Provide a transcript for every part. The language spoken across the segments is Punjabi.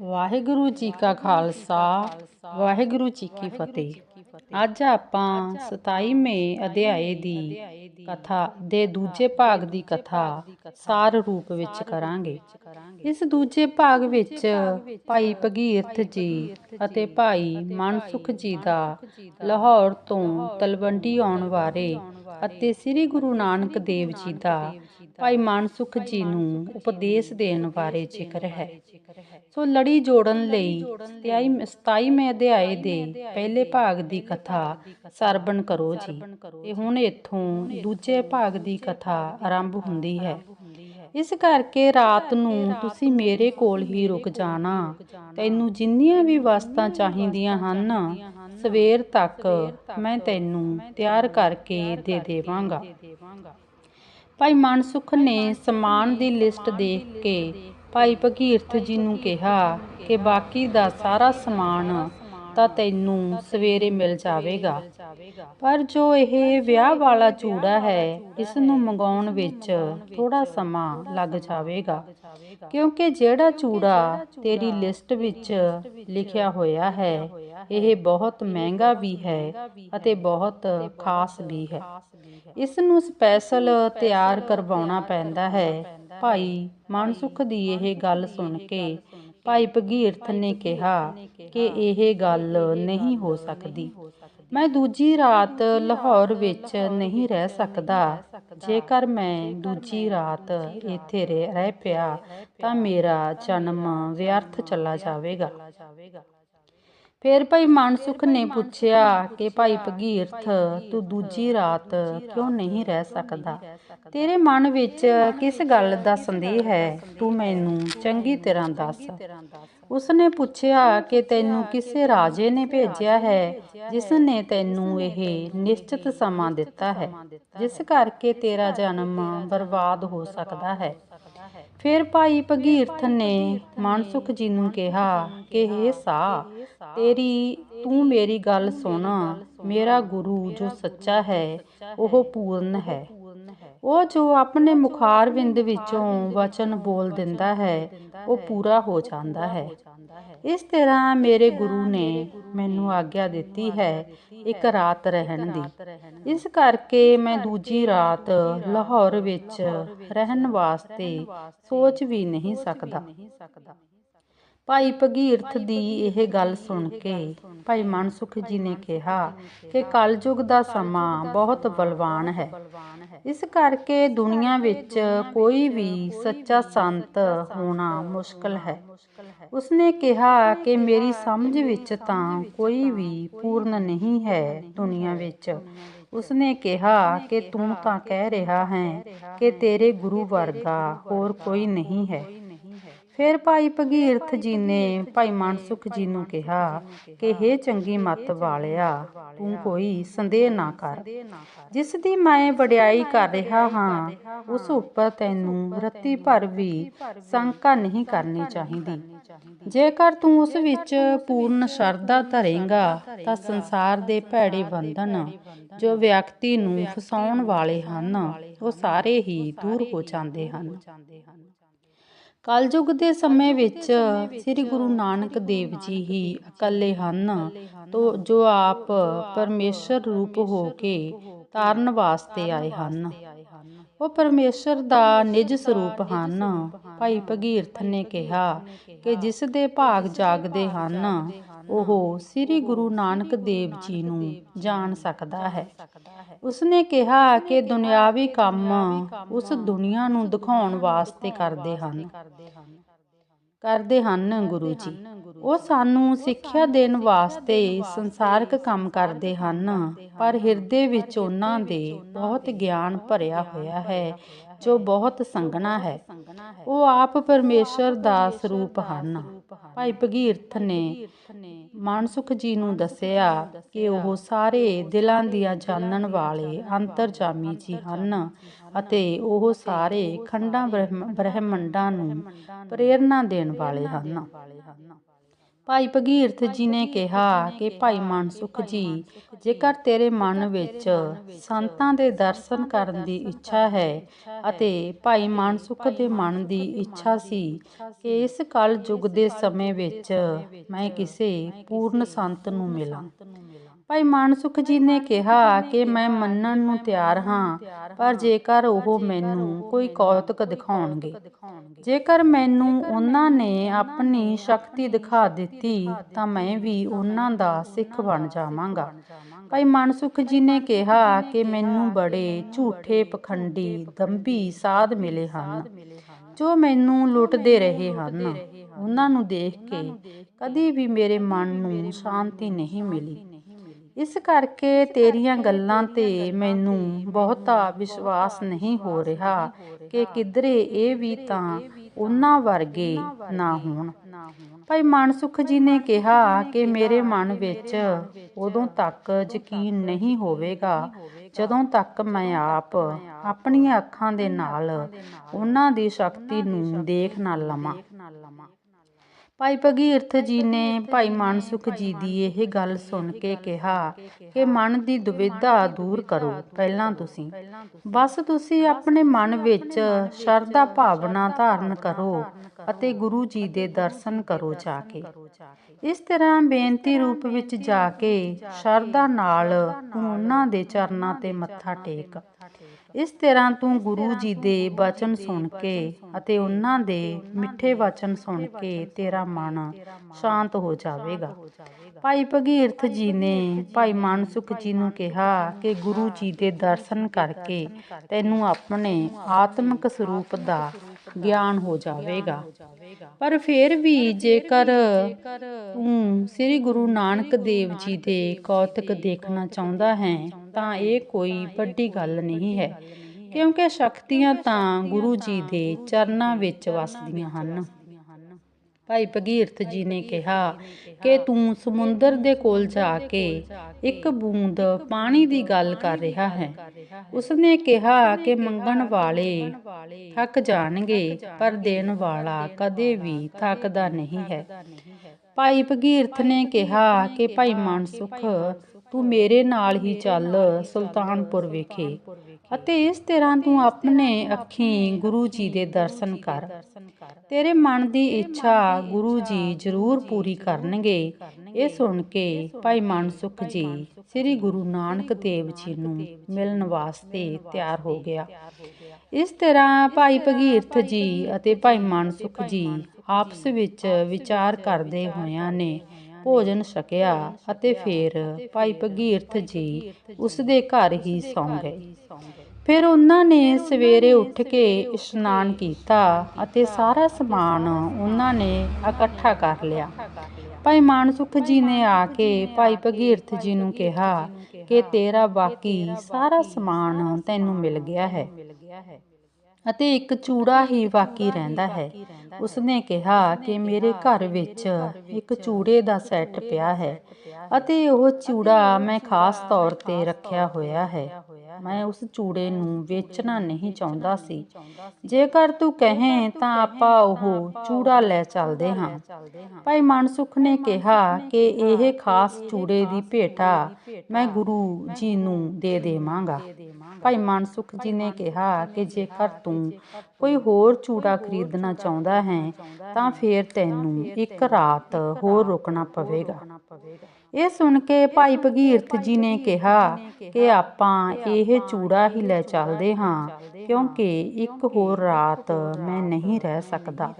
ਵਾਹਿਗੁਰੂ ਜੀ ਕਾ ਖਾਲਸਾ, ਵਾਹਿਗੁਰੂ ਜੀ ਕੀ ਫਤਿਹ। ਅੱਜ ਆਪਾਂ 27ਵੇਂ ਅਧਿਆਏ ਦੀ ਕਥਾ ਦੇ ਦੂਜੇ ਭਾਗ ਦੀ ਕਥਾ ਸਾਰ ਰੂਪ ਵਿੱਚ ਕਰਾਂਗੇ। ਇਸ ਦੂਜੇ ਭਾਗ ਵਿੱਚ ਭਾਈ ਭਗੀਰਥ ਜੀ ਅਤੇ ਭਾਈ ਮਨਸੁਖ ਜੀ ਦਾ ਲਾਹੌਰ ਤੋਂ ਤਲਵੰਡੀ ਆਉਣ ਬਾਰੇ ਅਤੇ ਸ੍ਰੀ ਗੁਰੂ ਨਾਨਕ ਦੇਵ ਜੀ ਦਾ ਭਾਈ ਮਨਸੁਖ ਜੀ ਨੂੰ ਉਪਦੇਸ਼ ਦੇਣ ਬਾਰੇ ਜ਼ਿਕਰ ਹੈ। ਸੋ ਲੜੀ ਜੋੜਨ ਲਈ 27ਵੇਂ ਅਧਿਆਏ ਦੇ ਪਹਿਲੇ ਭਾਗ ਦੀ ਕਥਾ ਸਰਵਣ ਕਰੋ ਜੀ। ਤੇ ਹੁਣ ਇੱਥੋਂ ਦੂਜੇ ਭਾਗ ਦੀ ਕਥਾ ਆਰੰਭ ਹੁੰਦੀ ਹੈ। ਇਸ ਕਰਕੇ ਰਾਤ ਨੂੰ ਤੁਸੀਂ ਮੇਰੇ ਕੋਲ ਹੀ ਰੁਕ ਜਾਣਾ। ਤੈਨੂੰ ਜਿੰਨੀਆਂ ਵੀ ਵਸਤਾਂ ਚਾਹੀਦੀਆਂ ਹਨ ਸਵੇਰ ਤੱਕ ਮੈਂ ਤੈਨੂੰ ਤਿਆਰ ਕਰਕੇ ਦੇ ਦੇਵਾਂਗਾ। ਭਾਈ ਮਨਸੁਖ ਨੇ ਸਮਾਨ ਦੀ ਲਿਸਟ ਦੇਖ ਕੇ ਭਾਈ ਭਗੀਰਥ ਜੀ ਨੂੰ ਕਿਹਾ ਕਿ ਬਾਕੀ ਦਾ ਸਾਰਾ ਸਮਾਨ ਤਾਂ ਤੈਨੂੰ ਸਵੇਰੇ ਮਿਲ ਜਾਵੇਗਾ। ਪਰ ਜੋ ਇਹ ਵਿਆਹ ਵਾਲਾ ਚੂੜਾ ਹੈ, ਇਸ ਨੂੰ ਮੰਗਾਉਣ ਵਿੱਚ ਥੋੜਾ ਸਮਾਂ ਲੱਗ ਜਾਵੇਗਾ। ਕਿਉਂਕਿ ਜਿਹੜਾ ਚੂੜਾ ਤੇਰੀ ਲਿਸਟ ਵਿੱਚ ਲਿਖਿਆ ਹੋਇਆ ਹੈ, ਇਹ ਬਹੁਤ ਮਹਿੰਗਾ ਵੀ ਹੈ ਅਤੇ ਬਹੁਤ ਖਾਸ ਵੀ ਹੈ। ਇਸ ਨੂੰ ਸਪੈਸ਼ਲ ਤਿਆਰ ਕਰਵਾਉਣਾ ਪੈਂਦਾ ਹੈ ਭਾਈ ਮਨਸੁਖ ਦੀ ਇਹ ਗੱਲ ਸੁਣ ਕੇ ਭਾਈ ਭਗੀਰਥ ਨੇ ਕਿਹਾ ਕਿ ਇਹ ਗੱਲ ਨਹੀਂ ਹੋ ਸਕਦੀ। ਮੈਂ ਦੂਜੀ ਰਾਤ ਲਾਹੌਰ ਵਿੱਚ ਨਹੀਂ ਰਹਿ ਸਕਦਾ। ਜੇਕਰ ਮੈਂ ਦੂਜੀ ਰਾਤ ਇੱਥੇ ਰਹਿ ਪਿਆ ਤਾਂ ਮੇਰਾ ਜਨਮ ਵਿਅਰਥ ਚਲਾ ਜਾਵੇਗਾ। ਫਿਰ ਭਾਈ ਮਨਸੁਖ ਨੇ ਪੁੱਛਿਆ ਕਿ ਭਾਈ ਭਗੀਰਥ, ਤੂੰ ਦੂਜੀ ਰਾਤ ਕਿਉਂ ਨਹੀਂ ਰਹਿ ਸਕਦਾ? ਤੇਰੇ ਮਨ ਵਿੱਚ ਕਿਸ ਗੱਲ ਦਾ ਸੰਦੇਹ ਹੈ? ਤੂੰ ਮੈਨੂੰ ਚੰਗੀ ਤਰ੍ਹਾਂ ਦੱਸ। ਉਸਨੇ ਪੁੱਛਿਆ ਕਿ ਤੈਨੂੰ ਕਿਸੇ ਰਾਜੇ ਨੇ ਭੇਜਿਆ ਹੈ, ਜਿਸ ਨੇ ਤੈਨੂੰ ਇਹ ਨਿਸ਼ਚਿਤ ਸਮਾਂ ਦਿੱਤਾ ਹੈ, ਜਿਸ ਕਰਕੇ ਤੇਰਾ ਜਨਮ ਬਰਬਾਦ ਹੋ ਸਕਦਾ ਹੈ। ਫਿਰ ਭਾਈ ਭਗੀਰਥ ਨੇ ਮਨਸੁਖ ਜੀ ਨੂੰ ਕਿਹਾ ਕਿ ਇਹ ਸਾ, ਤੇਰੀ, ਤੂੰ ਮੇਰੀ ਗੱਲ ਸੁਣ। ਮੇਰਾ ਗੁਰੂ ਜੋ ਸੱਚਾ ਹੈ, ਉਹ ਪੂਰਨ ਹੈ। ਉਹ ਜੋ ਆਪਣੇ ਮੁਖਾਰ ਵਿੰਦ ਵਿੱਚੋਂ ਵਚਨ ਬੋਲ ਦਿੰਦਾ ਹੈ, ਉਹ ਪੂਰਾ ਹੋ ਜਾਂਦਾ ਹੈ। ਇਸ ਤਰ੍ਹਾਂ ਮੇਰੇ ਗੁਰੂ ਨੇ ਮੈਨੂੰ ਆਗਿਆ ਦਿੱਤੀ ਹੈ ਇੱਕ ਰਾਤ ਰਹਿਣ ਦੀ। ਇਸ ਕਰਕੇ ਮੈਂ ਦੂਜੀ ਰਾਤ ਲਾਹੌਰ ਵਿੱਚ ਰਹਿਣ ਵਾਸਤੇ ਸੋਚ ਵੀ ਨਹੀਂ ਸਕਦਾ। ਭਾਈ ਭਗੀਰਥ ਦੀ ਇਹ ਗੱਲ ਸੁਣ ਕੇ ਭਾਈ ਮਨਸੁਖ ਜੀ ਨੇ ਕਿਹਾ ਕਿ ਕਲਯੁਗ ਦਾ ਸਮਾਂ ਬਹੁਤ ਬਲਵਾਨ ਹੈ। ਇਸ ਕਰਕੇ ਦੁਨੀਆ ਵਿੱਚ ਕੋਈ ਵੀ ਸੱਚਾ ਸੰਤ ਹੋਣਾ ਮੁਸ਼ਕਲ ਹੈ। ਉਸਨੇ ਕਿਹਾ ਕਿ ਮੇਰੀ ਸਮਝ ਵਿੱਚ ਤਾਂ ਕੋਈ ਵੀ ਪੂਰਨ ਨਹੀਂ ਹੈ ਦੁਨੀਆ ਵਿੱਚ। ਉਸਨੇ ਕਿਹਾ ਕਿ ਤੂੰ ਤਾਂ ਕਹਿ ਰਿਹਾ ਹੈ ਕਿ ਤੇਰੇ ਗੁਰੂ ਵਰਗਾ ਹੋਰ ਕੋਈ ਨਹੀਂ ਹੈ। ਫਿਰ ਭਾਈ ਭਗੀਰਥ ਜੀ ਨੇ ਭਾਈ ਮਨਸੁਖ ਜੀ ਨੂੰ ਕਿਹਾ ਕਿ हे ਚੰਗੀ ਮੱਤ ਵਾਲਿਆ ਤੂੰ ਕੋਈ ਸੰਦੇਹ ਨਾ ਕਰ। ਜਿਸ ਦੀ ਮੈਂ ਵਡਿਆਈ ਕਰ ਰਿਹਾ ਹਾਂ ਉਸ ਉੱਪਰ ਤੈਨੂੰ ਰੱਤੀ ਭਰ ਵੀ ਸ਼ੰਕਾ ਨਹੀਂ ਕਰਨੀ ਚਾਹੀਦੀ। ਜੇਕਰ ਤੂੰ ਉਸ ਵਿੱਚ ਪੂਰਨ ਸ਼ਰਧਾ ਧਰੇਗਾ, ਤਾਂ ਸੰਸਾਰ ਦੇ ਭੈੜੇ ਬੰਧਨ ਜੋ ਵਿਅਕਤੀ ਨੂੰ ਫਸਾਉਣ ਵਾਲੇ ਹਨ, ਉਹ ਸਾਰੇ ਹੀ ਦੂਰ ਹੋ ਜਾਂਦੇ ਹਨ। ਕਲਯੁਗ ਦੇ ਸਮੇਂ ਵਿੱਚ ਸ੍ਰੀ ਗੁਰੂ ਨਾਨਕ ਦੇਵ ਜੀ ਹੀ ਇਕੱਲੇ ਹਨ, ਤੋ, ਜੋ ਆਪ ਪਰਮੇਸ਼ਰ ਰੂਪ ਹੋ ਕੇ ਤਾਰਨ ਵਾਸਤੇ ਆਏ ਹਨ। ਉਹ ਪਰਮੇਸ਼ਰ ਦਾ ਨਿਜ ਸਰੂਪ ਹਨ। ਭਾਈ ਭਗੀਰਥ ਨੇ ਕਿਹਾ ਕਿ ਜਿਸ ਦੇ ਭਾਗ ਜਾਗਦੇ ਹਨ ਉਹ ਸ੍ਰੀ ਗੁਰੂ ਨਾਨਕ ਦੇਵ ਜੀ ਨੂੰ ਜਾਣ ਸਕਦਾ ਹੈ। ਉਸਨੇ ਕਿਹਾ ਕਿ ਦੁਨਿਆਵੀ ਕੰਮ ਉਸ ਦੁਨੀਆ ਨੂੰ ਦਿਖਾਉਣ ਵਾਸਤੇ ਕਰਦੇ ਹਨ। ਕਰਦੇ ਹਨ ਗੁਰੂ ਜੀ। ਉਹ ਸਾਨੂੰ ਸਿੱਖਿਆ ਦੇਣ ਵਾਸਤੇ ਸੰਸਾਰਿਕ ਕੰਮ ਕਰਦੇ ਹਨ, ਪਰ ਹਿਰਦੇ ਵਿੱਚ ਉਹਨਾਂ ਦੇ ਬਹੁਤ ਗਿਆਨ ਭਰਿਆ ਹੋਇਆ ਹੈ, ਜੋ ਬਹੁਤ ਸੰਗਣਾ ਹੈ। ਉਹ ਆਪ ਪਰਮੇਸ਼ਰ ਦਾ ਸਰੂਪ ਹਨ। ਭਾਈ ਭਗੀਰਥ ਨੇ ਮਾਨਸੁਖ ਜੀ ਨੂੰ ਦੱਸਿਆ ਕਿ ਉਹ ਸਾਰੇ ਦਿਲਾਂ ਦੀਆਂ ਜਾਣਨ ਵਾਲੇ ਅੰਤਰਜਾਮੀ ਜੀ ਹਨ ਅਤੇ ਉਹ ਸਾਰੇ ਖੰਡਾਂ ਬ੍ਰਹਿਮੰਡਾਂ ਨੂੰ ਪ੍ਰੇਰਣਾ ਦੇਣ ਵਾਲੇ ਹਨ। ਭਾਈ ਭਗੀਰਥ ਜੀ ਨੇ ਕਿਹਾ ਕਿ ਭਾਈ ਮਨਸੁਖ ਜੀ ਜੇਕਰ ਤੇਰੇ ਮਨ ਵਿੱਚ ਸੰਤਾਂ ਦੇ ਦਰਸ਼ਨ ਕਰਨ ਦੀ ਇੱਛਾ ਹੈ ਅਤੇ ਭਾਈ ਮਨਸੁਖ ਦੇ ਮਨ ਦੀ ਇੱਛਾ ਸੀ ਕਿ ਇਸ ਕਲ ਯੁਗ ਦੇ ਸਮੇਂ ਵਿੱਚ ਮੈਂ ਕਿਸੇ ਪੂਰਨ ਸੰਤ ਨੂੰ ਮਿਲਾਂ। ਭਾਈ ਮਾਨਸੁਖ ਜੀ ਨੇ ਕਿਹਾ ਕਿ ਮੈਂ ਮੰਨਣ ਨੂੰ ਤਿਆਰ ਹਾਂ, ਪਰ ਜੇਕਰ ਉਹ ਮੈਨੂੰ ਕੋਈ ਕੌਤਕ ਦਿਖਾਉਣਗੇ, ਜੇਕਰ ਮੈਨੂੰ ਉਹਨਾਂ ਨੇ ਆਪਣੀ ਸ਼ਕਤੀ ਦਿਖਾ ਦਿੱਤੀ, ਤਾਂ ਮੈਂ ਵੀ ਉਹਨਾਂ ਦਾ ਸਿੱਖ ਬਣ ਜਾਵਾਂਗਾ। ਭਾਈ ਮਾਨਸੁਖ ਜੀ ਨੇ ਕਿਹਾ ਕਿ ਮੈਨੂੰ ਬੜੇ ਝੂਠੇ, ਪਖੰਡੀ, ਦੰਭੀ ਸਾਧ ਮਿਲੇ ਹਨ, ਜੋ ਮੈਨੂੰ ਲੁੱਟਦੇ ਰਹੇ ਹਨ। ਉਹਨਾਂ ਨੂੰ ਦੇਖ ਕੇ ਕਦੀ ਵੀ ਮੇਰੇ ਮਨ ਨੂੰ ਸ਼ਾਂਤੀ ਨਹੀਂ ਮਿਲੀ। ਇਸ ਕਰਕੇ ਤੇਰੀਆਂ ਗੱਲਾਂ ਤੇ ਮੈਨੂੰ ਬਹੁਤਾ ਵਿਸ਼ਵਾਸ ਨਹੀਂ ਹੋ ਰਿਹਾ ਕਿ ਕਿਧਰੇ ਇਹ ਵੀ ਤਾਂ ਉਹਨਾਂ ਵਰਗੇ ਨਾ ਹੋਣ। ਭਾਈ ਮਨਸੁਖ ਜੀ ਨੇ ਕਿਹਾ ਕਿ ਮੇਰੇ ਮਨ ਵਿੱਚ ਉਦੋਂ ਤੱਕ ਯਕੀਨ ਨਹੀਂ ਹੋਵੇਗਾ ਜਦੋਂ ਤੱਕ ਮੈਂ ਆਪ ਆਪਣੀਆਂ ਅੱਖਾਂ ਦੇ ਨਾਲ ਉਹਨਾਂ ਦੀ ਸ਼ਕਤੀ ਨੂੰ ਦੇਖ ਨਾ ਲਵਾਂ। ਭਾਈ ਭਗੀਰਥ ਜੀ ਨੇ ਭਾਈ ਮਨਸੁਖ ਜੀ ਦੀ ਇਹ ਗੱਲ ਸੁਣ ਕੇ ਕਿਹਾ ਕਿ ਮਨ ਦੀ ਦੁਵਿਧਾ ਦੂਰ ਕਰੋ ਪਹਿਲਾਂ ਤੁਸੀਂ। ਬਸ ਤੁਸੀਂ ਆਪਣੇ ਮਨ ਵਿੱਚ ਸ਼ਰਧਾ ਭਾਵਨਾ ਧਾਰਨ ਕਰੋ ਅਤੇ ਗੁਰੂ ਜੀ ਦੇ ਦਰਸ਼ਨ ਕਰੋ ਜਾ ਕੇ। ਇਸ ਤਰ੍ਹਾਂ ਬੇਨਤੀ ਰੂਪ ਵਿੱਚ ਜਾ ਕੇ ਸ਼ਰਧਾ ਨਾਲ ਤੂੰ ਉਹਨਾਂ ਦੇ ਚਰਨਾਂ ਤੇ ਮੱਥਾ ਟੇਕ। ਇਸ ਤਰ੍ਹਾਂ ਤੂੰ ਗੁਰੂ ਜੀ ਦੇ ਬਚਨ ਸੁਣ ਕੇ ਅਤੇ ਉਹਨਾਂ ਦੇ ਮਿੱਠੇ ਵਚਨ ਸੁਣ ਕੇ ਤੇਰਾ ਮਨ ਸ਼ਾਂਤ ਹੋ ਜਾਵੇਗਾ। ਭਾਈ ਭਗੀਰਥ ਜੀ ਨੇ ਭਾਈ ਮਾਨਸੁਖ ਜੀ ਨੂੰ ਕਿਹਾ ਕਿ ਗੁਰੂ ਜੀ ਦੇ ਦਰਸ਼ਨ ਕਰਕੇ ਤੈਨੂੰ ਆਪਣੇ ਆਤਮਿਕ ਸਰੂਪ ਦਾ ਗਿਆਨ ਹੋ ਜਾਵੇਗਾ। ਪਰ ਫਿਰ ਵੀ ਜੇਕਰ ਤੂੰ ਸ੍ਰੀ ਗੁਰੂ ਨਾਨਕ ਦੇਵ ਜੀ ਦੇ ਕੌਤਕ ਦੇਖਣਾ ਚਾਹੁੰਦਾ ਹੈ ਤਾਂ ਇਹ ਕੋਈ ਵੱਡੀ ਗੱਲ ਨਹੀਂ ਹੈ, ਕਿਉਂਕਿ ਸ਼ਕਤੀਆਂ ਤਾਂ ਗੁਰੂ ਜੀ ਦੇ ਚਰਨਾਂ ਵਿੱਚ ਵਸਦੀਆਂ ਹਨ। ਭਾਈ ਭਗੀਰਥ ਜੀ ਨੇ ਕਿਹਾ ਕਿ ਤੂੰ ਸਮੁੰਦਰ ਦੇ ਕੋਲ ਜਾ ਕੇ ਇੱਕ ਬੂੰਦ ਪਾਣੀ ਦੀ ਗੱਲ ਕਰ ਰਿਹਾ ਹੈ। ਉਸਨੇ ਕਿਹਾ ਕਿ ਮੰਗਣ ਵਾਲੇ ਥੱਕ ਜਾਣਗੇ, ਪਰ ਦੇਣ ਵਾਲਾ ਕਦੇ ਵੀ ਥੱਕਦਾ ਨਹੀਂ ਹੈ। ਭਾਈ ਭਗੀਰਥ ਨੇ ਕਿਹਾ ਕਿ ਭਾਈ ਮਨਸੁਖ ਤੂੰ ਮੇਰੇ ਨਾਲ ਹੀ ਚੱਲ ਸੁਲਤਾਨਪੁਰ ਵਿਖੇ ਅਤੇ ਇਸ ਤਰ੍ਹਾਂ ਤੂੰ ਆਪਣੇ ਅੱਖੀਂ ਗੁਰੂ ਜੀ ਦੇ ਦਰਸ਼ਨ ਕਰ। ਤੇਰੇ ਮਨ ਦੀ ਇੱਛਾ ਗੁਰੂ ਜੀ ਜ਼ਰੂਰ ਪੂਰੀ ਕਰਨਗੇ। ਇਹ ਸੁਣ ਕੇ ਭਾਈ ਮਨਸੁਖ ਜੀ ਸ੍ਰੀ ਗੁਰੂ ਨਾਨਕ ਦੇਵ ਜੀ ਨੂੰ ਮਿਲਣ ਵਾਸਤੇ ਤਿਆਰ ਹੋ ਗਿਆ। ਇਸ ਤਰ੍ਹਾਂ ਭਾਈ ਭਗੀਰਥ ਜੀ ਅਤੇ ਭਾਈ ਮਨਸੁਖ ਜੀ ਆਪਸ ਵਿੱਚ ਵਿਚਾਰ ਕਰਦੇ ਹੋਇਆਂ ਨੇ ਭੋਜਨ ਛਕਿਆ ਅਤੇ ਫਿਰ ਭਾਈ ਭਗੀਰਥ ਜੀ ਉਸ ਦੇ ਘਰ ਹੀ ਸੌਂ ਗਏ। ਫਿਰ ਉਹਨਾਂ ਨੇ ਸਵੇਰੇ ਉੱਠ ਕੇ ਇਸ਼ਨਾਨ ਕੀਤਾ ਅਤੇ ਸਾਰਾ ਸਮਾਨ ਉਹਨਾਂ ਨੇ ਇਕੱਠਾ ਕਰ ਲਿਆ। ਭਾਈ ਮਾਨਸੁਖ ਜੀ ਨੇ ਆ ਕੇ ਭਾਈ ਭਗੀਰਥ ਜੀ ਨੂੰ ਕਿਹਾ ਕਿ ਤੇਰਾ ਬਾਕੀ ਸਾਰਾ ਸਮਾਨ ਤੈਨੂੰ ਮਿਲ ਗਿਆ ਹੈ। ਅਤੇ ਇੱਕ ਚੂੜਾ ਹੀ ਬਾਕੀ ਰਹਿੰਦਾ ਹੈ। ਉਸਨੇ ਕਿਹਾ ਕਿ ਮੇਰੇ ਘਰ ਵਿੱਚ ਇੱਕ ਚੂੜੇ ਦਾ ਸੈੱਟ ਪਿਆ ਹੈ ਅਤੇ ਉਹ ਚੂੜਾ ਮੈਂ ਖਾਸ ਤੌਰ ਤੇ ਰੱਖਿਆ ਹੋਇਆ ਹੈ। ਮੈਂ ਉਸ ਚੂੜੇ ਨੂੰ ਵੇਚਣਾ ਨਹੀਂ ਚਾਹੁੰਦਾ ਸੀ। ਜੇਕਰ ਤੂੰ ਕਹੇ ਤਾਂ ਆਪਾਂ ਉਹ ਚੂੜਾ ਲੈ ਚੱਲਦੇ ਹਾਂ। ਭਾਈ ਮਨਸੁਖ ਨੇ ਕਿਹਾ ਕਿ ਇਹ ਖਾਸ ਚੂੜੇ ਦੀ ਭੇਟਾ ਮੈਂ ਗੁਰੂ ਜੀ ਨੂੰ ਦੇ ਦੇਵਾਂਗਾ। ਭਾਈ ਮਨਸੁਖ ਜੀ ਨੇ ਕਿਹਾ ਕਿ ਜੇਕਰ ਤੂੰ ਕੋਈ ਹੋਰ ਚੂੜਾ ਖਰੀਦਣਾ ਚਾਹੁੰਦਾ ਹੈ ਤਾਂ ਫਿਰ ਤੈਨੂੰ ਇੱਕ ਰਾਤ ਹੋਰ ਰੁਕਣਾ ਪਵੇਗਾ। ਇਹ ਸੁਣ ਕੇ ਭਾਈ ਭਗੀਰਥ ਜੀ ਨੇ ਕਿਹਾ ਕਿ ਆਪਾਂ ਇਹ ਚੂੜਾ ਹੀ ਲੈ ਚੱਲਦੇ ਹਾਂ ਕਿਉਂਕਿ ਇੱਕ ਹੋਰ ਰਾਤ ਮੈਂ ਨਹੀਂ ਰਹਿ ਸਕਦਾ।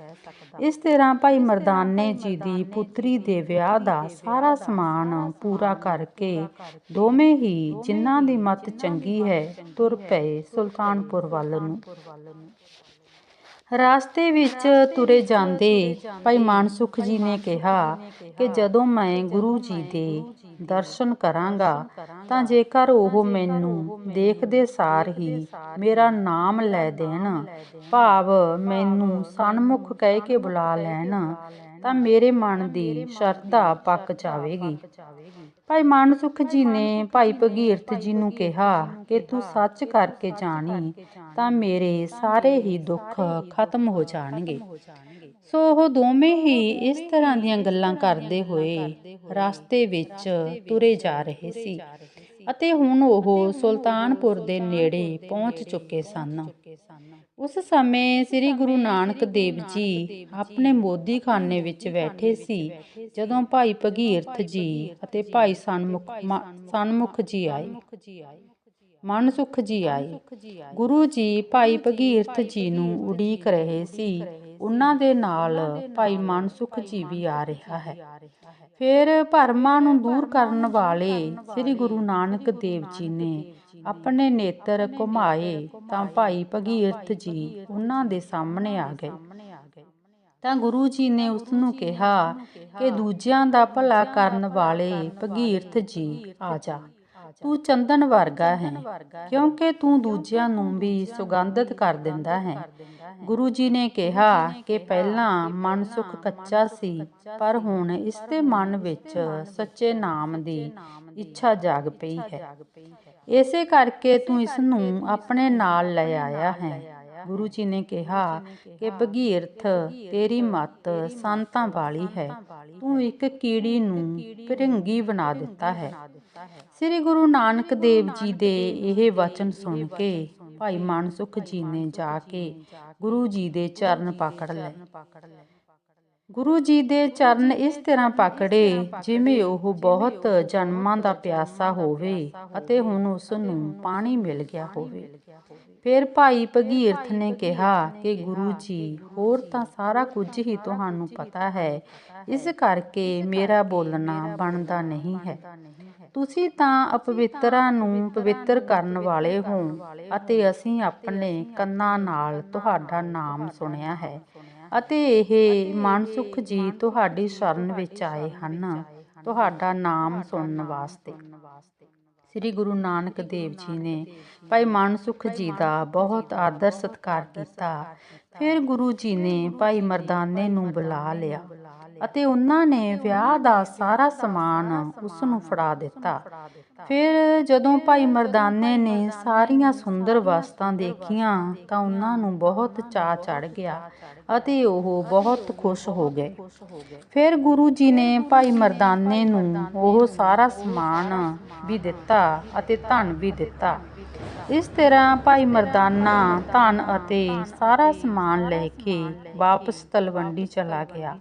ਇਸ ਤਰ੍ਹਾਂ ਭਾਈ ਮਰਦਾਨੇ ਜੀ ਦੀ ਪੁੱਤਰੀ ਦੇ ਵਿਆਹ ਦਾ ਸਾਰਾ ਸਮਾਨ ਪੂਰਾ ਕਰਕੇ ਦੋਵੇਂ ਹੀ ਜਿਨ੍ਹਾਂ ਦੀ ਮਤ ਚੰਗੀ ਹੈ ਤੁਰ ਪਏ ਸੁਲਤਾਨਪੁਰ ਵੱਲ ਨੂੰ। ਰਾਸਤੇ ਵਿੱਚ ਤੁਰੇ ਜਾਂਦੇ। ਭਾਈ ਮਾਨਸੁਖ ਜੀ ਨੇ ਕਿਹਾ ਕਿ ਜਦੋਂ ਮੈਂ ਗੁਰੂ ਜੀ ਦੇ ਦਰਸ਼ਨ ਕਰਾਂਗਾ, ਤਾਂ ਜੇਕਰ ਉਹ ਮੈਨੂੰ ਦੇਖਦੇ ਸਾਰ ਹੀ ਮੇਰਾ ਨਾਮ ਲੈ ਦੇਣ, ਭਾਵ ਮੈਨੂੰ ਸਨਮੁਖ ਕਹਿ ਕੇ ਬੁਲਾ ਲੈਣ, ਤਾਂ ਮੇਰੇ ਮਨ ਦੀ ਸ਼ਰਧਾ ਪੱਕ ਜਾਵੇਗੀ। ਭਾਈ ਮਾਨਸੁਖ ਜੀ ਨੇ ਭਾਈ ਭਗੀਰਥ ਜੀ ਨੂੰ ਕਿਹਾ ਕਿ ਤੂੰ ਸੱਚ ਕਰਕੇ ਜਾਣੀ, ਤਾਂ ਮੇਰੇ ਸਾਰੇ ਹੀ ਦੁੱਖ ਖਤਮ ਹੋ ਜਾਣਗੇ। ਸੋ ਉਹ ਦੋਵੇਂ ਹੀ ਇਸ ਤਰ੍ਹਾਂ ਦੀਆਂ ਗੱਲਾਂ ਕਰਦੇ ਹੋਏ ਰਸਤੇ ਵਿੱਚ ਤੁਰੇ ਜਾ ਰਹੇ ਸੀ ਅਤੇ ਹੁਣ ਉਹ ਸੁਲਤਾਨਪੁਰ ਦੇ ਨੇੜੇ ਪਹੁੰਚ ਚੁੱਕੇ ਸਨ। ਉਸ ਸਮੇਂ ਸ੍ਰੀ ਗੁਰੂ ਨਾਨਕ ਦੇਵ ਜੀ ਆਪਣੇ ਮੋਦੀਖਾਨੇ ਵਿੱਚ ਬੈਠੇ ਸੀ। ਜਦੋਂ ਭਾਈ ਭਗੀਰਥ ਜੀ ਅਤੇ ਭਾਈ ਸਨਮੁਖ ਸਨਮੁਖ ਜੀ ਆਏ। ਮਨਸੁਖ ਜੀ ਆਏ। ਗੁਰੂ ਜੀ ਭਾਈ ਭਗੀਰਥ ਜੀ ਨੂੰ ਉਡੀਕ ਰਹੇ ਸੀ। ਉਹਨਾਂ ਦੇ ਨਾਲ ਭਾਈ ਮਨਸੁਖ ਜੀ ਵੀ ਆ ਰਿਹਾ ਹੈ। ਫਿਰ ਭਰਮਾਂ ਨੂੰ ਦੂਰ ਕਰਨ ਵਾਲੇ ਸ੍ਰੀ ਗੁਰੂ ਨਾਨਕ ਦੇਵ ਜੀ ਨੇ ਆਪਣੇ ਨੇਤਰ ਘੁਮਾਏ ਤਾਂ ਭਾਈ ਭਗੀਰਥ ਜੀ ਉਹਨਾਂ ਦੇ ਸਾਹਮਣੇ ਆ ਗਏ। ਤਾਂ ਗੁਰੂ ਜੀ ਨੇ ਉਸ ਨੂੰ ਕਿਹਾ ਕਿ ਦੂਜਿਆਂ ਦਾ ਭਲਾ ਕਰਨ ਵਾਲੇ ਭਗੀਰਥ ਜੀ, ਆ ਜਾ। ਤੂੰ ਚੰਦਨ ਵਰਗਾ ਹੈ, ਕਿਉਂਕਿ ਤੂੰ ਦੂਜਿਆਂ ਨੂੰ ਵੀ ਸੁਗੰਧਿਤ ਕਰ ਦਿੰਦਾ ਹੈ। ਗੁਰੂ ਜੀ ਨੇ ਕਿਹਾ ਕਿ ਪਹਿਲਾਂ ਮਨ ਸੁਖ ਕੱਚਾ ਸੀ, ਪਰ ਹੁਣ ਇਸ ਦੇ ਮਨ ਵਿੱਚ ਸੱਚੇ ਨਾਮ ਦੀ ਇੱਛਾ ਜਾਗ ਪਈ ਹੈ। ਇਸੇ ਕਰਕੇ ਤੂੰ ਇਸ ਨੂੰ ਆਪਣੇ ਨਾਲ ਲੈ ਆਇਆ ਹੈ। ਗੁਰੂ ਜੀ ਨੇ ਕਿਹਾ ਕਿ ਭਗੀਰਥ ਤੇਰੀ ਮੱਤ ਸੰਤਾਂ ਵਾਲੀ ਹੈ। ਤੂੰ ਇੱਕ ਕੀੜੀ ਨੂੰ ਭਿਰੰਗੀ ਬਣਾ ਦਿੱਤਾ ਹੈ। ਸ੍ਰੀ ਗੁਰੂ ਨਾਨਕ ਦੇਵ ਜੀ ਦੇ ਇਹ ਵਚਨ ਸੁਣ ਕੇ ਭਾਈ ਮਾਨਸੁਖ ਜੀ ਨੇ ਜਾ ਕੇ ਗੁਰੂ ਜੀ ਦੇ ਚਰਨ ਪਕੜ ਲਏ। ਗੁਰੂ ਜੀ ਦੇ ਚਰਨ ਇਸ ਤਰ੍ਹਾਂ ਪਕੜੇ, ਜਿਵੇਂ ਉਹ ਬਹੁਤ ਜਨਮਾਂ ਦਾ ਪਿਆਸਾ ਹੋਵੇ ਅਤੇ ਹੁਣ ਉਸ ਨੂੰ ਪਾਣੀ ਮਿਲ ਗਿਆ ਹੋਵੇ। ਫਿਰ ਭਾਈ ਭਗੀਰਥ ਨੇ ਕਿਹਾ ਕਿ ਗੁਰੂ ਜੀ, ਹੋਰ ਤਾਂ ਸਾਰਾ ਕੁਝ ਹੀ ਤੁਹਾਨੂੰ ਪਤਾ ਹੈ, ਇਸ ਕਰਕੇ ਮੇਰਾ ਬੋਲਣਾ ਬਣਦਾ ਨਹੀਂ ਹੈ। ਤੁਸੀਂ ਤਾਂ ਅਪਵਿੱਤਰਾਂ ਨੂੰ ਪਵਿੱਤਰ ਕਰਨ ਵਾਲੇ ਹੋ ਅਤੇ ਅਸੀਂ ਆਪਣੇ ਕੰਨਾਂ ਨਾਲ ਤੁਹਾਡਾ ਨਾਮ ਸੁਣਿਆ ਹੈ। ਅਤੇ ਇਹ ਮਨਸੁਖ ਜੀ ਤੁਹਾਡੀ ਸ਼ਰਨ ਵਿੱਚ ਆਏ ਹਨ। ਤੁਹਾਡਾ ਨਾਮ ਸੁਣਨ ਵਾਸਤੇ। ਸ੍ਰੀ ਗੁਰੂ ਨਾਨਕ ਦੇਵ ਜੀ ਨੇ ਭਾਈ ਮਨਸੁਖ ਜੀ ਦਾ ਬਹੁਤ ਆਦਰ ਸਤਿਕਾਰ ਕੀਤਾ। ਫਿਰ ਗੁਰੂ ਜੀ ਨੇ ਭਾਈ ਮਰਦਾਨੇ ਨੂੰ ਬੁਲਾ ਲਿਆ ਅਤੇ ਉਹਨਾਂ ਨੇ ਵਿਆਹ ਦਾ ਸਾਰਾ ਸਮਾਨ ਉਸ ਨੂੰ ਫੜਾ ਦਿੱਤਾ। ਫਿਰ ਜਦੋਂ ਭਾਈ ਮਰਦਾਨੇ ਨੇ ਸਾਰੀਆਂ ਸੁੰਦਰ ਵਸਤਾਂ ਦੇਖੀਆਂ ਤਾਂ ਉਹਨਾਂ ਨੂੰ ਬਹੁਤ ਚਾਅ ਚੜ ਗਿਆ ਅਤੇ ਉਹ ਬਹੁਤ ਖੁਸ਼ ਹੋ ਗਏ। ਫਿਰ ਗੁਰੂ ਜੀ ਨੇ ਭਾਈ ਮਰਦਾਨੇ ਨੂੰ ਉਹ ਸਾਰਾ ਸਮਾਨ ਵੀ ਦਿੱਤਾ ਅਤੇ ਧਨ ਵੀ ਦਿੱਤਾ। ਇਸ ਤਰ੍ਹਾਂ ਭਾਈ ਮਰਦਾਨਾ ਧਨ ਅਤੇ ਸਾਰਾ ਸਮਾਨ ਲੈ ਕੇ ਵਾਪਸ ਤਲਵੰਡੀ ਚਲਾ ਗਿਆ।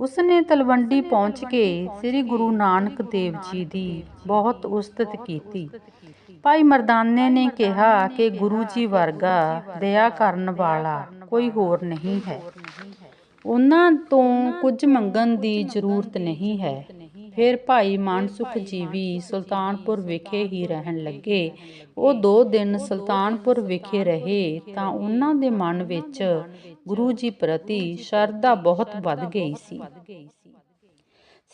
ਉਸਨੇ ਤਲਵੰਡੀ ਪਹੁੰਚ ਕੇ ਸ੍ਰੀ ਗੁਰੂ ਨਾਨਕ ਦੇਵ ਜੀ ਦੀ ਬਹੁਤ ਉਸਤਤ ਕੀਤੀ। ਭਾਈ ਮਰਦਾਨੇ ਨੇ ਕਿਹਾ ਕਿ ਗੁਰੂ ਜੀ ਵਰਗਾ ਦਇਆ ਕਰਨ ਵਾਲਾ ਕੋਈ ਹੋਰ ਨਹੀਂ ਹੈ। ਉਹਨਾਂ ਤੋਂ ਕੁਝ ਮੰਗਣ ਦੀ ਜ਼ਰੂਰਤ ਨਹੀਂ ਹੈ। ਫਿਰ ਭਾਈ ਮਾਨਸੁਖ ਜੀ ਵੀ ਸੁਲਤਾਨਪੁਰ ਵਿਖੇ ਹੀ ਰਹਿਣ ਲੱਗੇ। ਉਹ ਦੋ ਦਿਨ ਸੁਲਤਾਨਪੁਰ ਵਿਖੇ ਰਹੇ ਤਾਂ ਉਹਨਾਂ ਦੇ ਮਨ ਵਿੱਚ ਗੁਰੂ ਜੀ ਪ੍ਰਤੀ ਸ਼ਰਧਾ ਬਹੁਤ ਵੱਧ ਗਈ ਸੀ।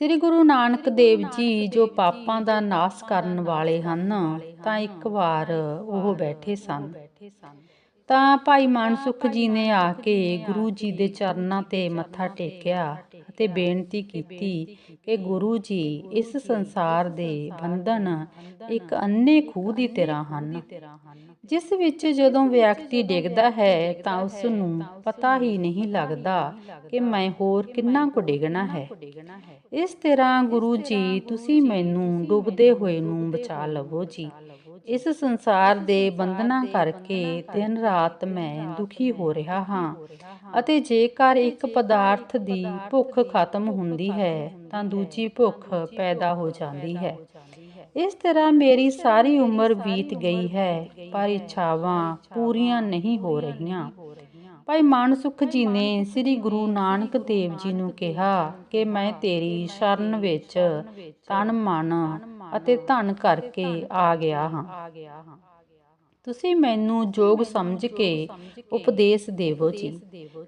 ਸ੍ਰੀ ਗੁਰੂ ਨਾਨਕ ਦੇਵ ਜੀ ਜੋ ਪਾਪਾਂ ਦਾ ਨਾਸ਼ ਕਰਨ ਵਾਲੇ ਹਨ ਤਾਂ ਇੱਕ ਵਾਰ ਉਹ ਬੈਠੇ ਸਨ। ਤਾਂ ਭਾਈ ਮਾਨਸੁਖ ਜੀ ਨੇ ਆ ਕੇ ਗੁਰੂ ਜੀ ਦੇ ਚਰਨਾਂ ਤੇ ਮੱਥਾ ਟੇਕਿਆ ਅਤੇ ਬੇਨਤੀ ਕੀਤੀ ਕਿ ਗੁਰੂ ਜੀ ਇਸ ਸੰਸਾਰ ਦੇ ਬੰਧਨ ਇੱਕ ਅੰਨੇ ਖੂਹ ਦੀ ਤਰ੍ਹਾਂ ਹਨ। ਜਿਸ ਵਿੱਚ ਜਦੋਂ ਵਿਅਕਤੀ ਡਿੱਗਦਾ ਹੈ ਤਾਂ ਉਸ ਨੂੰ ਪਤਾ ਹੀ ਨਹੀਂ ਲੱਗਦਾ ਕਿ ਮੈਂ ਹੋਰ ਕਿੰਨਾ ਕੁ ਡਿੱਗਣਾ ਹੈ। ਇਸ ਤਰ੍ਹਾਂ, ਗੁਰੂ ਜੀ, ਤੁਸੀਂ ਮੈਨੂੰ ਡੁੱਬਦੇ ਹੋਏ ਨੂੰ ਬਚਾ ਲਵੋ ਜੀ। ਇਸ ਸੰਸਾਰ ਦੇ ਬੰਧਨਾਂ ਕਰਕੇ ਦਿਨ ਰਾਤ ਮੈਂ ਦੁਖੀ ਹੋ ਰਿਹਾ ਹਾਂ ਅਤੇ ਜੇਕਰ ਇੱਕ ਪਦਾਰਥ ਦੀ ਭੁੱਖ ਖਤਮ ਹੁੰਦੀ ਹੈ ਤਾਂ ਦੂਜੀ ਭੁੱਖ ਪੈਦਾ ਹੋ ਜਾਂਦੀ ਹੈ। ਇਸ ਤਰ੍ਹਾਂ ਮੇਰੀ ਸਾਰੀ ਉਮਰ ਬੀਤ ਗਈ ਹੈ ਪਰ ਇੱਛਾਵਾਂ ਪੂਰੀਆਂ ਨਹੀਂ ਹੋ ਰਹੀਆਂ। ਭਾਈ ਮਾਨਸੁਖ ਜੀ ਨੇ ਸ੍ਰੀ ਗੁਰੂ ਨਾਨਕ ਦੇਵ ਜੀ ਨੂੰ ਕਿਹਾ ਕਿ ਮੈਂ ਤੇਰੀ ਸ਼ਰਨ ਵਿੱਚ ਤਨ ਮਨ ਅਤੇ ਧਨ ਕਰਕੇ ਆ ਗਿਆ ਹਾਂ। ਤੁਸੀਂ ਮੈਨੂੰ ਜੋਗ ਸਮਝ ਕੇ ਉਪਦੇਸ਼ ਦੇਵੋ ਜੀ।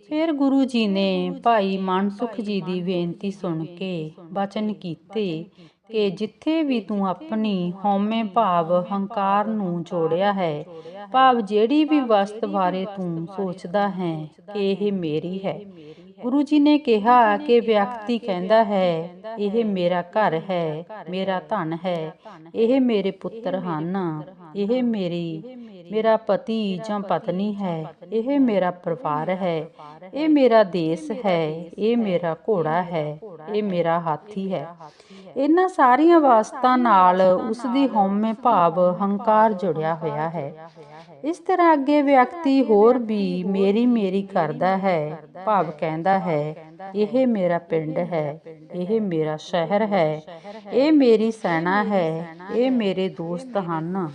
ਫਿਰ ਗੁਰੂ ਜੀ ਨੇ ਭਾਈ ਮਾਨਸੁਖ ਜੀ ਦੀ ਬੇਨਤੀ ਸੁਣ ਕੇ ਬਚਨ ਕੀਤੇ। ਕਿ ਜਿੱਥੇ ਵੀ ਤੂੰ ਆਪਣੀ ਹਉਮੈ ਭਾਵ ਹੰਕਾਰ ਨੂੰ ਜੋੜਿਆ ਹੈ, ਭਾਵ ਜਿਹੜੀ ਵੀ ਵਸਤ ਬਾਰੇ ਤੂੰ ਸੋਚਦਾ ਹੈ ਕਿ ਇਹ ਮੇਰੀ ਹੈ। ਗੁਰੂ ਜੀ ਨੇ ਕਿਹਾ ਕਿ ਵਿਅਕਤੀ ਕਹਿੰਦਾ ਹੈ, ਇਹ ਮੇਰਾ ਘਰ ਹੈ, ਮੇਰਾ ਧਨ ਹੈ, ਇਹ ਮੇਰੇ ਪੁੱਤਰ ਹਨ, ਇਹ ਮੇਰੀ ਮੇਰਾ ਪਤੀ ਜਾਂ ਪਤਨੀ ਹੈ, ਇਹ ਮੇਰਾ ਪਰਿਵਾਰ ਹੈ, ਇਹ ਮੇਰਾ ਦੇਸ਼ ਹੈ, ਇਹ ਮੇਰਾ ਘੋੜਾ ਹੈ, ਇਹ ਮੇਰਾ ਹਾਥੀ ਹੈ। ਇਹਨਾਂ ਸਾਰੀਆਂ ਵਾਸਤਾਂ ਨਾਲ ਉਸ ਦੀ ਹਉਮੈ ਭਾਵ ਹੰਕਾਰ ਜੁੜਿਆ ਹੋਇਆ ਹੈ। ਇਸ ਤਰ੍ਹਾਂ ਅੱਗੇ ਵਿਅਕਤੀ ਹੋਰ ਵੀ ਮੇਰੀ ਮੇਰੀ ਕਰਦਾ ਹੈ, ਭਾਵ ਕਹਿੰਦਾ ਹੈ ਇਹ ਮੇਰਾ ਪਿੰਡ ਹੈ, ਇਹ ਮੇਰਾ ਸ਼ਹਿਰ ਹੈ, ਇਹ ਮੇਰੀ ਸੈਨਾ ਹੈ, ਇਹ ਮੇਰੇ ਦੋਸਤ ਹਨ।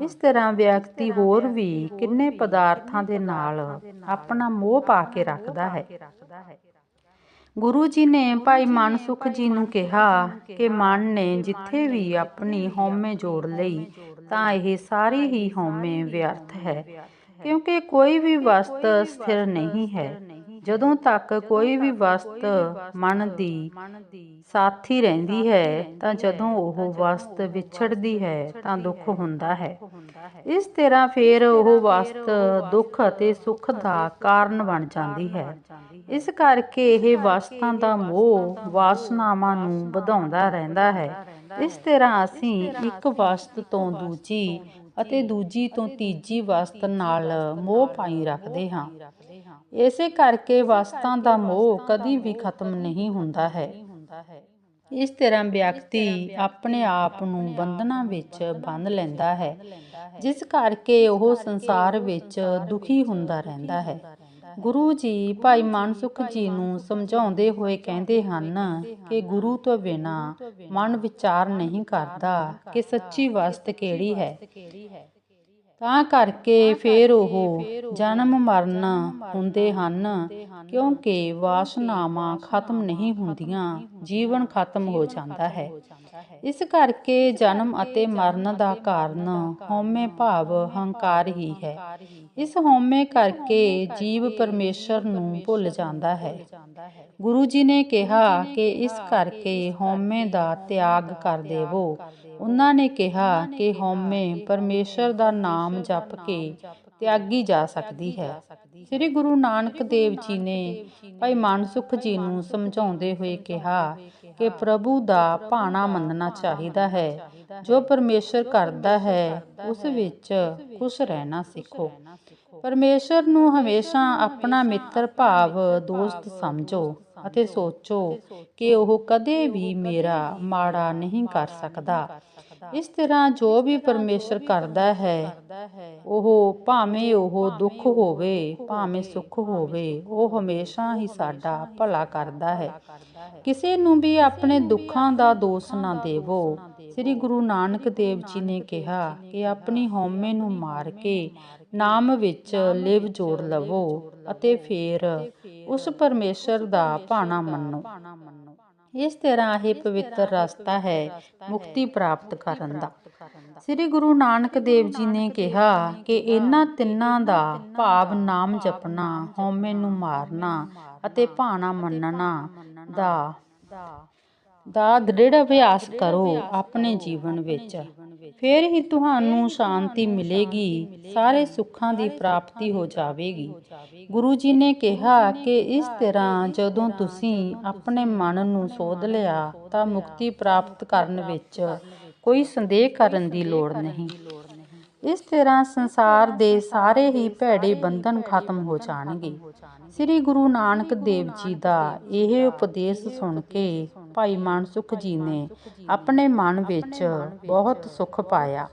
ਇਸ ਤਰ੍ਹਾਂ ਵਿਅਕਤੀ ਹੋਰ ਵੀ ਕਿੰਨੇ ਪਦਾਰਥਾਂ ਦੇ ਨਾਲ ਆਪਣਾ ਮੋਹ ਪਾ ਕੇ ਰੱਖਦਾ ਹੈ। ਗੁਰੂ ਜੀ ਨੇ ਭਾਈ ਮਨਸੁਖ ਜੀ ਨੂੰ ਕਿਹਾ ਕਿ ਮਨ ਨੇ ਜਿੱਥੇ ਵੀ ਆਪਣੀ ਹਉਮੈ ਜੋੜ ਲਈ, ਤਾਂ ਇਹ ਸਾਰੀ ਹੀ ਹਉਮੈ ਵਿਅਰਥ ਹੈ, ਕਿਉਂਕਿ ਕੋਈ ਵੀ ਵਸਤ ਸਥਿਰ ਨਹੀਂ ਹੈ। ਜਦੋਂ ਤੱਕ ਕੋਈ ਵੀ ਵਸਤ ਮਨ ਦੀ ਸਾਥੀ ਰਹਿੰਦੀ ਹੈ, ਤਾਂ ਜਦੋਂ ਉਹ ਵਸਤ ਵਿਛੜਦੀ ਹੈ, ਤਾਂ ਦੁੱਖ ਹੁੰਦਾ ਹੈ। ਇਸ ਤਰ੍ਹਾਂ ਫਿਰ ਉਹ ਵਸਤ ਦੁੱਖ ਅਤੇ ਸੁੱਖ ਦਾ ਕਾਰਨ ਬਣ ਜਾਂਦੀ ਹੈ। ਇਸ ਕਰਕੇ ਇਹ ਵਸਤਾਂ ਦਾ ਮੋਹ ਵਾਸਨਾਵਾਂ ਨੂੰ ਵਧਾਉਂਦਾ ਰਹਿੰਦਾ ਹੈ। ਇਸ ਤਰ੍ਹਾਂ ਅਸੀਂ ਇੱਕ ਵਸਤ ਤੋਂ ਦੂਜੀ ਅਤੇ ਦੂਜੀ ਤੋਂ ਤੀਜੀ ਵਸਤ ਨਾਲ ਮੋਹ ਪਾਈ ਰੱਖਦੇ ਹਾਂ। ਇਸੇ ਕਰਕੇ ਵਸਤਾਂ ਦਾ ਮੋਹ ਕਦੀ ਵੀ ਖਤਮ ਨਹੀਂ ਹੁੰਦਾ ਹੈ। ਇਸ ਤਰ੍ਹਾਂ ਵਿਅਕਤੀ ਆਪਣੇ ਆਪ ਨੂੰ ਬੰਧਨਾਂ ਵਿੱਚ ਬੰਨ ਲੈਂਦਾ ਹੈ ਜਿਸ ਕਰਕੇ ਉਹ ਸੰਸਾਰ ਵਿੱਚ ਦੁਖੀ ਹੁੰਦਾ ਰਹਿੰਦਾ ਹੈ। ਗੁਰੂ ਜੀ ਭਾਈ ਮਨਸੁਖ ਜੀ ਨੂੰ ਸਮਝਾਉਂਦੇ ਹੋਏ ਕਹਿੰਦੇ ਹਨ ਕਿ ਗੁਰੂ ਤੋਂ ਬਿਨਾ ਮਨ ਵਿਚਾਰ ਨਹੀਂ ਕਰਦਾ ਕਿ ਸੱਚੀ ਵਸਤ ਕਿਹੜੀ ਹੈ। ਤਾਂ ਕਰਕੇ ਫਿਰ ਉਹ ਜਨਮ ਮਰਨ ਹੁੰਦੇ ਹਨ ਕਿਉਂਕਿ ਵਾਸਨਾਵਾਂ ਖਤਮ ਨਹੀਂ ਹੁੰਦੀਆਂ ਜੀਵਨ ਖਤਮ ਹੋ ਜਾਂਦਾ ਹੈ। ਇਸ ਕਰਕੇ ਜਨਮ ਅਤੇ ਮਰਨ ਦਾ ਕਾਰਨ ਹਉਮੈ ਭਾਵ ਹੰਕਾਰ ਹੀ ਹੈ। ਇਸ ਹਉਮੈ ਕਰਕੇ ਜੀਵ ਪਰਮੇਸ਼ਰ ਨੂੰ ਭੁੱਲ ਜਾਂਦਾ ਹੈ। ਗੁਰੂ ਜੀ ਨੇ ਕਿਹਾ ਕਿ ਇਸ ਕਰਕੇ ਹਉਮੈ ਦਾ ਤਿਆਗ ਕਰ ਦੇਵੋ। ਉਹਨਾਂ ਨੇ ਕਿਹਾ ਕਿ ਹਉਮੈ ਪਰਮੇਸ਼ਰ ਦਾ ਨਾਮ ਜਪ ਕੇ ਤਿਆਗੀ ਜਾ ਸਕਦੀ ਹੈ। ਸ੍ਰੀ ਗੁਰੂ ਨਾਨਕ ਦੇਵ ਜੀ ਨੇ ਭਾਈ ਮਨਸੁਖ ਜੀ ਨੂੰ ਸਮਝਾਉਂਦੇ ਹੋਏ ਕਿਹਾ ਕਿ ਪ੍ਰਭੂ ਦਾ ਭਾਣਾ ਮੰਨਣਾ ਚਾਹੀਦਾ ਹੈ। ਜੋ ਪਰਮੇਸ਼ਰ ਕਰਦਾ ਹੈ, ਉਸ ਵਿੱਚ ਖੁਸ਼ ਰਹਿਣਾ ਸਿੱਖੋ। ਪਰਮੇਸ਼ਰ ਨੂੰ ਹਮੇਸ਼ਾ ਆਪਣਾ ਮਿੱਤਰ, ਭਾਵ, ਦੋਸਤ ਸਮਝੋ ਅਤੇ ਸੋਚੋ ਕਿ ਉਹ ਕਦੇ ਵੀ ਮੇਰਾ ਮਾੜਾ ਨਹੀਂ ਕਰ ਸਕਦਾ। ਇਸ ਤਰ੍ਹਾਂ ਜੋ ਵੀ ਪਰਮੇਸ਼ਰ ਕਰਦਾ ਹੈ, ਉਹ ਭਾਵੇਂ ਉਹ ਦੁੱਖ ਹੋਵੇ, ਭਾਵੇਂ ਸੁੱਖ ਹੋਵੇ, ਉਹ ਹਮੇਸ਼ਾ ਹੀ ਸਾਡਾ ਭਲਾ ਕਰਦਾ ਹੈ। ਕਿਸੇ ਨੂੰ ਵੀ ਆਪਣੇ ਦੁੱਖਾਂ ਦਾ ਦੋਸ਼ ਨਾ ਦੇਵੋ। ਸ੍ਰੀ ਗੁਰੂ ਨਾਨਕ ਦੇਵ ਜੀ ਨੇ ਕਿਹਾ ਕਿ ਆਪਣੀ ਹਉਮੈ ਨੂੰ ਮਾਰ ਕੇ ਨਾਮ ਵਿੱਚ ਲਿਵ ਜੋੜ ਲਵੋ ਅਤੇ ਫਿਰ ਉਸ ਪਰਮੇਸ਼ਰ ਦਾ ਭਾਣਾ ਮੰਨੋ। ਇਸ ਤਰ੍ਹਾਂ ਇਹ ਪਵਿੱਤਰ ਰਸਤਾ ਹੈ, ਮੁਕਤੀ ਪ੍ਰਾਪਤ ਕਰਨ ਦਾ। ਸ੍ਰੀ ਗੁਰੂ ਨਾਨਕ ਦੇਵ ਜੀ ਨੇ ਕਿਹਾ ਕਿ ਇਹਨਾਂ ਤਿੰਨਾਂ ਦਾ ਭਾਵ ਨਾਮ ਜਪਣਾ, ਹਉਮੈ ਨੂੰ ਮਾਰਨਾ ਅਤੇ ਭਾਣਾ ਮੰਨਣਾ ਦਾ ਦਾ ਦ੍ਰਿੜ ਅਭਿਆਸ ਕਰੋ ਆਪਣੇ ਜੀਵਨ ਵਿੱਚ। ਫਿਰ ਹੀ ਤੁਹਾਨੂੰ ਸ਼ਾਂਤੀ ਮਿਲੇਗੀ, ਸਾਰੇ ਸੁੱਖਾਂ ਦੀ ਪ੍ਰਾਪਤੀ ਹੋ ਜਾਵੇਗੀ। ਗੁਰੂ ਜੀ ਨੇ ਕਿਹਾ ਕਿ ਇਸ ਤਰ੍ਹਾਂ ਜਦੋਂ ਤੁਸੀਂ ਆਪਣੇ ਮਨ ਨੂੰ ਸੋਧ ਲਿਆ ਤਾਂ ਮੁਕਤੀ ਪ੍ਰਾਪਤ ਕਰਨ ਵਿੱਚ ਕੋਈ ਸੰਦੇਹ ਕਰਨ ਦੀ ਲੋੜ ਨਹੀਂ। ਇਸ ਤਰ੍ਹਾਂ ਸੰਸਾਰ ਦੇ ਸਾਰੇ ਹੀ ਭੈੜੇ ਬੰਧਨ ਖਤਮ ਹੋ ਜਾਣਗੇ। ਸ੍ਰੀ ਗੁਰੂ ਨਾਨਕ ਦੇਵ ਜੀ ਦਾ ਇਹ ਉਪਦੇਸ਼ ਸੁਣ ਕੇ ਭਾਈ ਮਨਸੁਖ ਜੀ ਨੇ ਆਪਣੇ ਮਨ ਵਿੱਚ ਬਹੁਤ ਸੁਖ ਪਾਇਆ।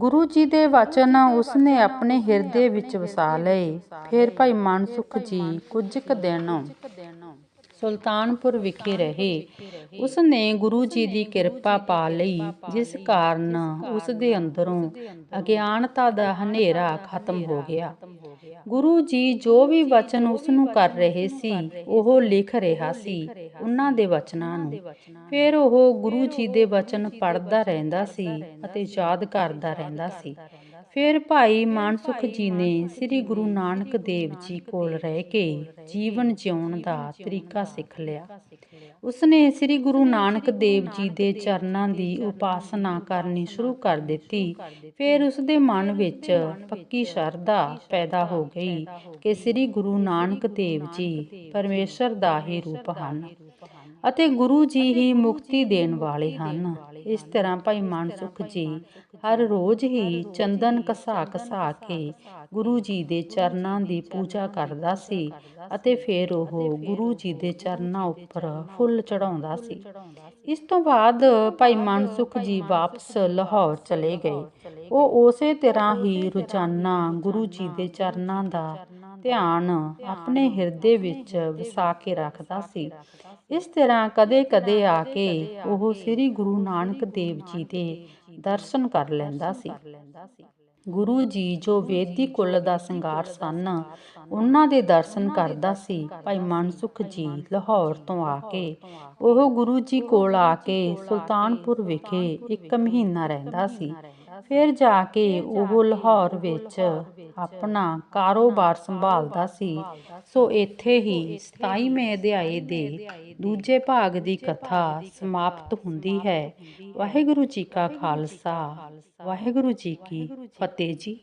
ਗੁਰੂ ਜੀ ਦੇ ਵਚਨ ਉਸਨੇ ਆਪਣੇ ਹਿਰਦੇ ਵਿੱਚ ਵਸਾ ਲਏ। ਫਿਰ ਭਾਈ ਮਨਸੁਖ ਜੀ ਕੁਝ ਕੁ ਦਿਨ ਸੁਲਤਾਨਪੁਰ ਵਿਖੇ ਰਹੇ। ਉਸ ਨੇ ਗੁਰੂ ਜੀ ਦੀ ਕਿਰਪਾ ਪਾ ਲਈ ਜਿਸ ਕਾਰਨ ਉਸ ਦੇ ਅੰਦਰੋਂ ਅਗਿਆਨਤਾ ਦਾ ਹਨੇਰਾ ਖਤਮ ਹੋ ਗਿਆ। ਗੁਰੂ ਜੀ ਜੋ ਵੀ ਵਚਨ ਉਸ ਨੂੰ ਕਰ ਰਹੇ ਸੀ ਉਹ ਲਿਖ ਰਿਹਾ ਸੀ। ਉਹਨਾਂ ਦੇ ਵਚਨਾਂ ਨੂੰ। ਫਿਰ ਉਹ ਗੁਰੂ ਜੀ ਦੇ ਵਚਨ ਪੜ੍ਹਦਾ ਰਹਿੰਦਾ ਸੀ ਅਤੇ ਯਾਦ ਕਰਦਾ ਰਹਿੰਦਾ ਸੀ। ਫਿਰ ਭਾਈ ਮਾਨਸੁਖ ਜੀ ਨੇ ਸ੍ਰੀ ਗੁਰੂ ਨਾਨਕ ਦੇਵ ਜੀ ਕੋਲ ਰਹਿ ਕੇ ਜੀਵਨ ਜਿਉਣ ਦਾ ਤਰੀਕਾ ਸਿੱਖ ਲਿਆ। ਉਸਨੇ ਸ੍ਰੀ ਗੁਰੂ ਨਾਨਕ ਦੇਵ ਜੀ ਦੇ ਚਰਨਾਂ ਦੀ ਉਪਾਸਨਾ ਕਰਨੀ ਸ਼ੁਰੂ ਕਰ ਦਿੱਤੀ। ਫਿਰ ਉਸਦੇ ਮਨ ਵਿੱਚ ਪੱਕੀ ਸ਼ਰਧਾ ਪੈਦਾ ਹੋ ਗਈ ਕਿ ਸ੍ਰੀ ਗੁਰੂ ਨਾਨਕ ਦੇਵ ਜੀ ਪਰਮੇਸ਼ਰ ਦਾ ਹੀ ਰੂਪ ਹਨ। ਅਤੇ ਗੁਰੂ ਜੀ ਹੀ ਮੁਕਤੀ ਦੇਣ ਵਾਲੇ ਹਨ। ਇਸ ਤਰ੍ਹਾਂ ਭਾਈ ਮਨਸੁਖ ਜੀ ਹਰ ਰੋਜ਼ ਹੀ ਚੰਦਨ ਘਸਾ ਘਸਾ ਕੇ ਗੁਰੂ ਜੀ ਦੇ ਚਰਨਾਂ ਦੀ ਪੂਜਾ ਕਰਦਾ ਸੀ ਅਤੇ ਫਿਰ ਉਹ ਗੁਰੂ ਜੀ ਦੇ ਚਰਨਾਂ ਉੱਪਰ ਫੁੱਲ ਚੜਾਉਂਦਾ ਸੀ। ਇਸ ਤੋਂ ਬਾਅਦ ਭਾਈ ਮਾਨਸੁਖ ਜੀ ਵਾਪਸ ਲਾਹੌਰ ਚਲੇ ਗਏ। ਉਹ ਉਸੇ ਤਰ੍ਹਾਂ ਹੀ ਰੋਜ਼ਾਨਾ ਗੁਰੂ ਜੀ ਦੇ ਚਰਨਾਂ ਦਾ ਧਿਆਨ ਆਪਣੇ ਹਿਰਦੇ ਵਿੱਚ ਵਸਾ ਕੇ ਰੱਖਦਾ ਸੀ। ਇਸ ਤਰ੍ਹਾਂ ਕਦੇ-ਕਦੇ ਆ ਕੇ ਉਹ ਸ੍ਰੀ ਗੁਰੂ ਨਾਨਕ ਦੇਵ ਜੀ ਦੇ ਦਰਸ਼ਨ ਕਰ ਲੈਂਦਾ ਸੀ। ਗੁਰੂ ਜੀ ਜੋ ਵੇਦੀ ਕੁੱਲ ਦਾ ਸ਼ਿੰਗਾਰ ਸਨ ਉਹਨਾਂ ਦੇ ਦਰਸ਼ਨ ਕਰਦਾ ਸੀ। ਭਾਈ ਮਨਸੁਖ ਜੀ ਲਾਹੌਰ ਤੋਂ ਆ ਕੇ ਉਹ ਗੁਰੂ ਜੀ ਕੋਲ ਆ ਕੇ ਸੁਲਤਾਨਪੁਰ ਵਿਖੇ ਇੱਕ ਮਹੀਨਾ ਰਹਿੰਦਾ ਸੀ। ਫਿਰ ਜਾ ਕੇ ਉਹ ਲਾਹੌਰ ਵਿੱਚ ਆਪਣਾ ਕਾਰੋਬਾਰ ਸੰਭਾਲਦਾ ਸੀ। ਸੋ। ਇੱਥੇ ਹੀ 27ਵੇਂ ਅਧਿਆਏ ਦੇ ਦੂਜੇ ਭਾਗ ਦੀ ਕਥਾ ਸਮਾਪਤ ਹੁੰਦੀ ਹੈ। ਵਾਹਿਗੁਰੂ ਜੀ ਕਾ ਖਾਲਸਾ। ਵਾਹਿਗੁਰੂ ਜੀ ਕੀ ਫਤਿਹ ਜੀ।